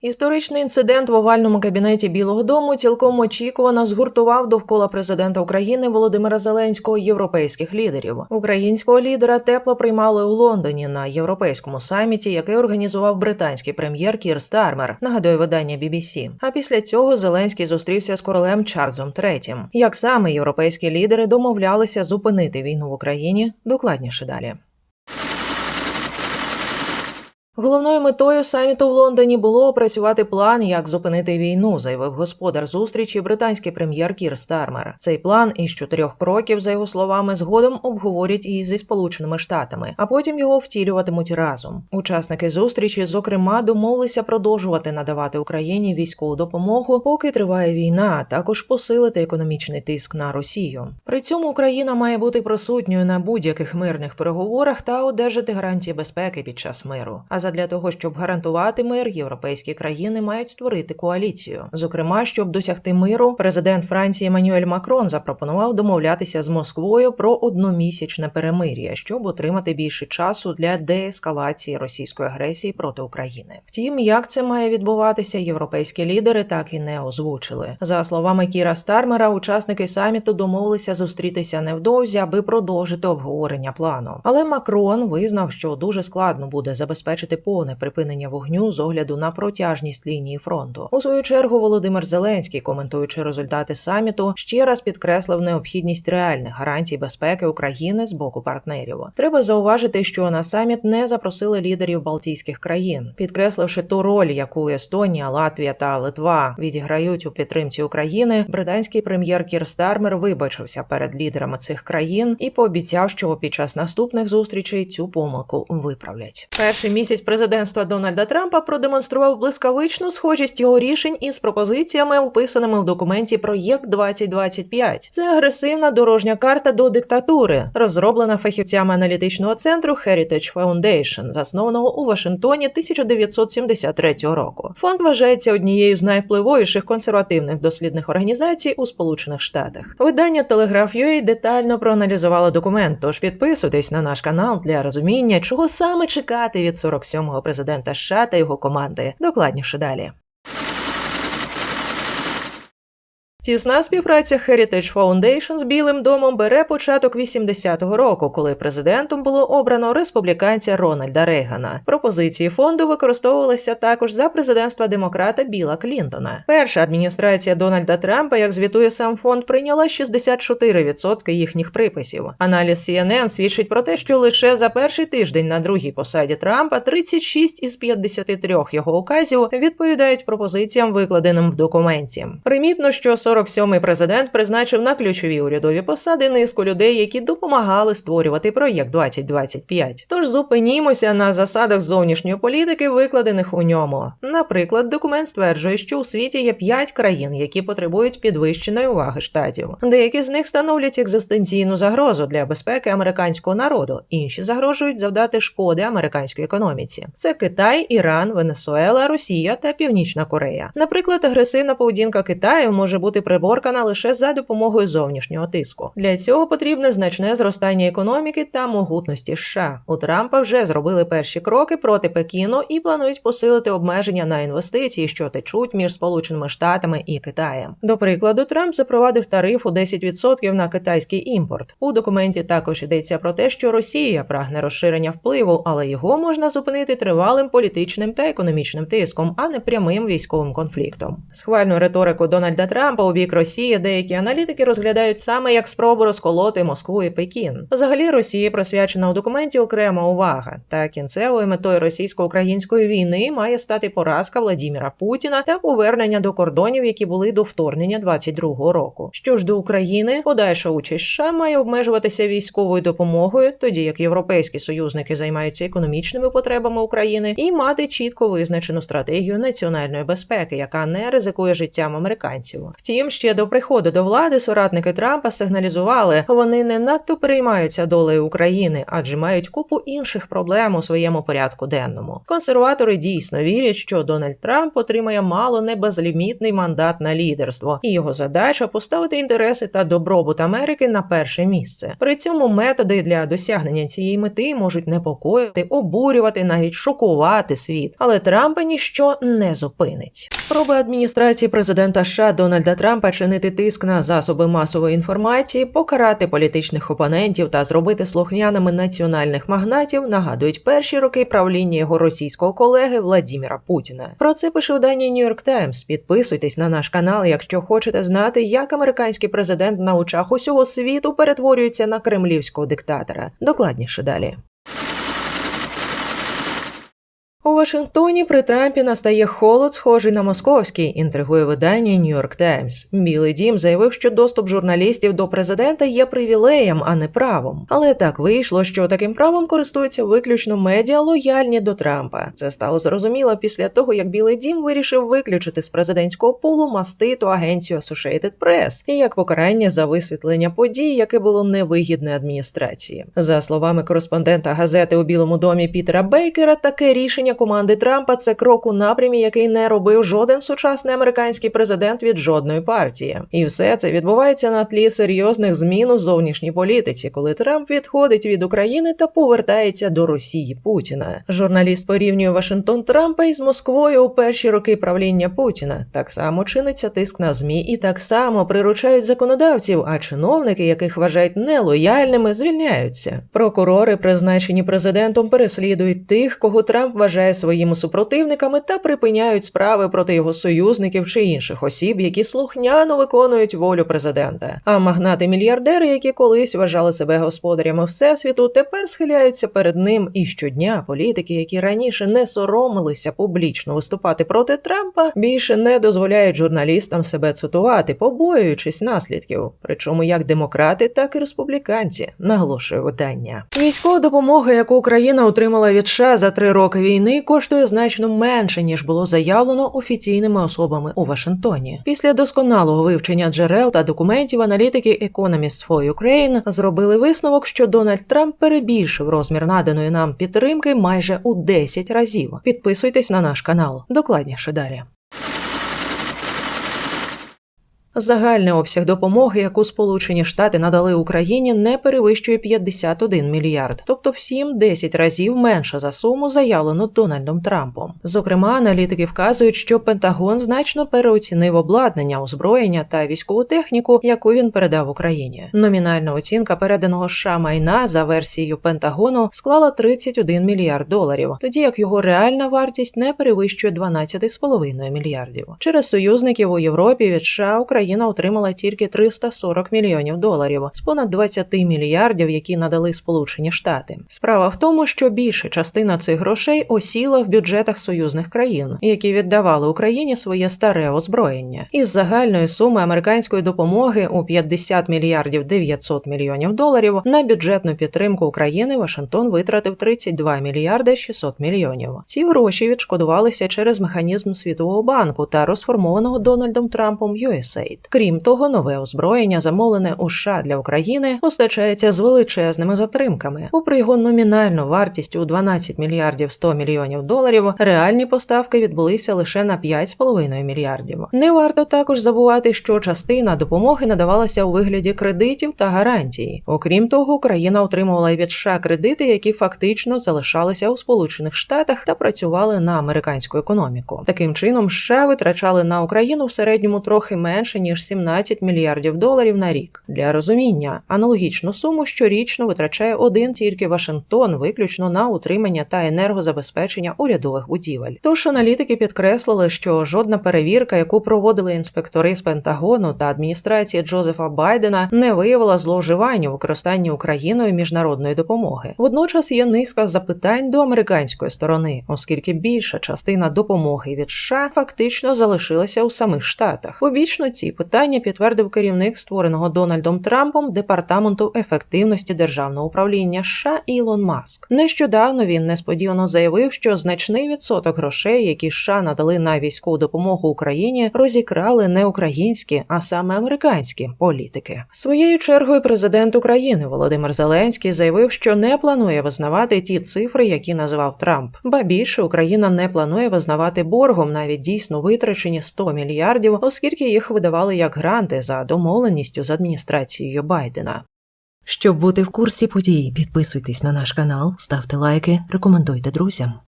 Історичний інцидент в овальному кабінеті Білого Дому цілком очікувано згуртував довкола президента України Володимира Зеленського європейських лідерів. Українського лідера тепло приймали у Лондоні на європейському саміті, який організував британський прем'єр Кір Стармер, нагадує видання BBC. А після цього Зеленський зустрівся з королем Чарльзом III. Як саме європейські лідери домовлялися зупинити війну в Україні, докладніше далі. Головною метою саміту в Лондоні було опрацювати план, як зупинити війну, заявив господар зустрічі британський прем'єр Кір Стармер. Цей план із чотирьох кроків, за його словами, згодом обговорять і зі сполученими штатами, а потім його втілюватимуть разом. Учасники зустрічі, зокрема, домовилися продовжувати надавати Україні військову допомогу, поки триває війна, а також посилити економічний тиск на Росію. При цьому Україна має бути присутньою на будь-яких мирних переговорах та одержати гарантії безпеки під час миру. А задля того, щоб гарантувати мир, європейські країни мають створити коаліцію. Зокрема, щоб досягти миру, президент Франції Еммануель Макрон запропонував домовлятися з Москвою про одномісячне перемир'я, щоб отримати більше часу для деескалації російської агресії проти України. Втім, як це має відбуватися, європейські лідери так і не озвучили. За словами Кіра Стармера, учасники саміту домовилися зустрітися невдовзі, аби продовжити обговорення плану. Але Макрон визнав, що дуже складно буде забезпечити повне припинення вогню з огляду на протяжність лінії фронту. У свою чергу Володимир Зеленський, коментуючи результати саміту, ще раз підкреслив необхідність реальних гарантій безпеки України з боку партнерів. Треба зауважити, що на саміт не запросили лідерів Балтійських країн, підкресливши ту роль, яку Естонія, Латвія та Литва відіграють у підтримці України. Британський прем'єр Кір Стармер вибачився перед лідерами цих країн і пообіцяв, що під час наступних зустрічей цю помилку виправлять. Перший місяць президентства Дональда Трампа продемонстрував блискавичну схожість його рішень із пропозиціями, описаними в документі Проєкт 2025. Це агресивна дорожня карта до диктатури, розроблена фахівцями аналітичного центру Heritage Foundation, заснованого у Вашингтоні 1973 року. Фонд вважається однією з найвпливовіших консервативних дослідних організацій у Сполучених Штатах. Видання Telegraph.ua детально проаналізувало документ. Тож підписуйтесь на наш канал для розуміння, чого саме чекати від 47-го президента США та його команди. Докладніше далі. Тісна співпраця Heritage Foundation з Білим домом бере початок 80-го року, коли президентом було обрано республіканця Рональда Рейгана. Пропозиції фонду використовувалися також за президентства демократа Біла Клінтона. Перша адміністрація Дональда Трампа, як звітує сам фонд, прийняла 64% їхніх приписів. Аналіз CNN свідчить про те, що лише за перший тиждень на другій посаді Трампа 36 із 53 його указів відповідають пропозиціям, викладеним в документі. Примітно, що 47-й президент призначив на ключові урядові посади низку людей, які допомагали створювати проєкт 2025. Тож зупинімося на засадах зовнішньої політики, викладених у ньому. Наприклад, документ стверджує, що у світі є 5 країн, які потребують підвищеної уваги штатів. Деякі з них становлять екзистенційну загрозу для безпеки американського народу, інші загрожують завдати шкоди американській економіці. Це Китай, Іран, Венесуела, Росія та Північна Корея. Наприклад, агресивна поведінка Китаю може бути приборкана лише за допомогою зовнішнього тиску. Для цього потрібне значне зростання економіки та могутності США. У Трампа вже зробили перші кроки проти Пекіну і планують посилити обмеження на інвестиції, що течуть між Сполученими Штатами і Китаєм. До прикладу, Трамп запровадив тариф у 10% на китайський імпорт. У документі також йдеться про те, що Росія прагне розширення впливу, але його можна зупинити тривалим політичним та економічним тиском, а не прямим військовим конфліктом. Схвальну риторику Дональда Трампа у бік Росії деякі аналітики розглядають саме як спробу розколоти Москву і Пекін. Взагалі Росії присвячена у документі окрема увага. Та кінцевою метою російсько-української війни має стати поразка Владіміра Путіна та повернення до кордонів, які були до вторгнення 22-го року. Що ж до України, подальша участь США має обмежуватися військовою допомогою, тоді як європейські союзники займаються економічними потребами України, і мати чітко визначену стратегію національної безпеки, яка не ризикує життям американців. Втім, Втім, ще до приходу до влади соратники Трампа сигналізували, вони не надто переймаються долею України, адже мають купу інших проблем у своєму порядку денному. Консерватори дійсно вірять, що Дональд Трамп отримає мало не безлімітний мандат на лідерство, і його задача поставити інтереси та добробут Америки на перше місце. При цьому методи для досягнення цієї мети можуть непокоїти, обурювати, навіть шокувати світ. Але Трампа ніщо не зупинить. Спроби адміністрації президента США Дональда Трампа чинити тиск на засоби масової інформації, покарати політичних опонентів та зробити слухняними національних магнатів нагадують перші роки правління його російського колеги Владіміра Путіна. Про це пише New York Times. Підписуйтесь на наш канал, якщо хочете знати, як американський президент на очах усього світу перетворюється на кремлівського диктатора. Докладніше далі. У Вашингтоні при Трампі настає холод, схожий на московський, інтригує видання York Times. Білий дім заявив, що доступ журналістів до президента є привілеєм, а не правом. Але так вийшло, що таким правом користуються виключно медіа лояльні до Трампа. Це стало зрозуміло після того, як Білий Дім вирішив виключити з президентського пулу маститу агенцію Associated Press і як покарання за висвітлення подій, яке було невигідне адміністрації. За словами кореспондента газети у Білому домі Пітера Бейкера, таке рішення команди Трампа це крок у напрямі, який не робив жоден сучасний американський президент від жодної партії. І все це відбувається на тлі серйозних змін у зовнішній політиці, коли Трамп відходить від України та повертається до Росії Путіна. Журналіст порівнює Вашингтон Трампа із Москвою у перші роки правління Путіна. Так само чиниться тиск на змі, і так само приручають законодавців, а чиновники, яких вважають нелояльними, звільняються. Прокурори, призначені президентом, переслідують тих, кого Трамп вважає своїми супротивниками та припиняють справи проти його союзників чи інших осіб, які слухняно виконують волю президента. А магнати-мільярдери, які колись вважали себе господарями всесвіту, тепер схиляються перед ним. І щодня політики, які раніше не соромилися публічно виступати проти Трампа, більше не дозволяють журналістам себе цитувати, побоюючись наслідків. Причому як демократи, так і республіканці, наголошує видання. Військова допомога, яку Україна отримала від США за три роки війни, коштує значно менше ніж було заявлено офіційними особами у Вашингтоні. Після досконалого вивчення джерел та документів аналітики Economist for Ukraine зробили висновок, що Дональд Трамп перебільшив розмір наданої нам підтримки майже у 10 разів. Підписуйтесь на наш канал. Докладніше далі. Загальний обсяг допомоги, яку Сполучені Штати надали Україні, не перевищує 51 мільярд, тобто в 7-10 разів менше за суму, заявлену Дональдом Трампом. Зокрема, аналітики вказують, що Пентагон значно переоцінив обладнання, озброєння та військову техніку, яку він передав Україні. Номінальна оцінка переданого США майна за версією Пентагону склала 31 мільярд доларів, тоді як його реальна вартість не перевищує 12,5 мільярдів. Через союзників у Європі від США Україна Україна отримала тільки 340 мільйонів доларів з понад 20 мільярдів, які надали Сполучені Штати. Справа в тому, що більша частина цих грошей осіла в бюджетах союзних країн, які віддавали Україні своє старе озброєння. Із загальної суми американської допомоги у 50 мільярдів 900 мільйонів доларів на бюджетну підтримку України Вашингтон витратив 32 мільярди 600 мільйонів. Ці гроші відшкодувалися через механізм Світового банку та розформованого Дональдом Трампом USAID. Крім того, нове озброєння, замовлене у США для України, постачається з величезними затримками. Попри його номінальну вартість у 12 мільярдів 100 мільйонів доларів, реальні поставки відбулися лише на 5,5 мільярдів. Не варто також забувати, що частина допомоги надавалася у вигляді кредитів та гарантій. Окрім того, Україна отримувала від США кредити, які фактично залишалися у Сполучених Штатах та працювали на американську економіку. Таким чином, США витрачали на Україну в середньому трохи менше ніж 17 мільярдів доларів на рік. Для розуміння аналогічну суму щорічно витрачає один тільки Вашингтон, виключно на утримання та енергозабезпечення урядових будівель. Тож аналітики підкреслили, що жодна перевірка, яку проводили інспектори з Пентагону та адміністрації Джозефа Байдена, не виявила зловживання у використанні Україною міжнародної допомоги. Водночас є низка запитань до американської сторони, оскільки більша частина допомоги від США фактично залишилася у самих штатах. Побічно ці питання підтвердив керівник створеного Дональдом Трампом департаменту ефективності державного управління США Ілон Маск. Нещодавно він несподівано заявив, що значний відсоток грошей, які США надали на військову допомогу Україні, розікрали не українські, а саме американські політики. Своєю чергою президент України Володимир Зеленський заявив, що не планує визнавати ті цифри, які називав Трамп. Ба більше Україна не планує визнавати боргом навіть дійсно витрачені 100 мільярдів, оскільки їх видавали як гранти за домовленістю з адміністрацією Байдена. Щоб бути в курсі подій, підписуйтесь на наш канал, ставте лайки, рекомендуйте друзям.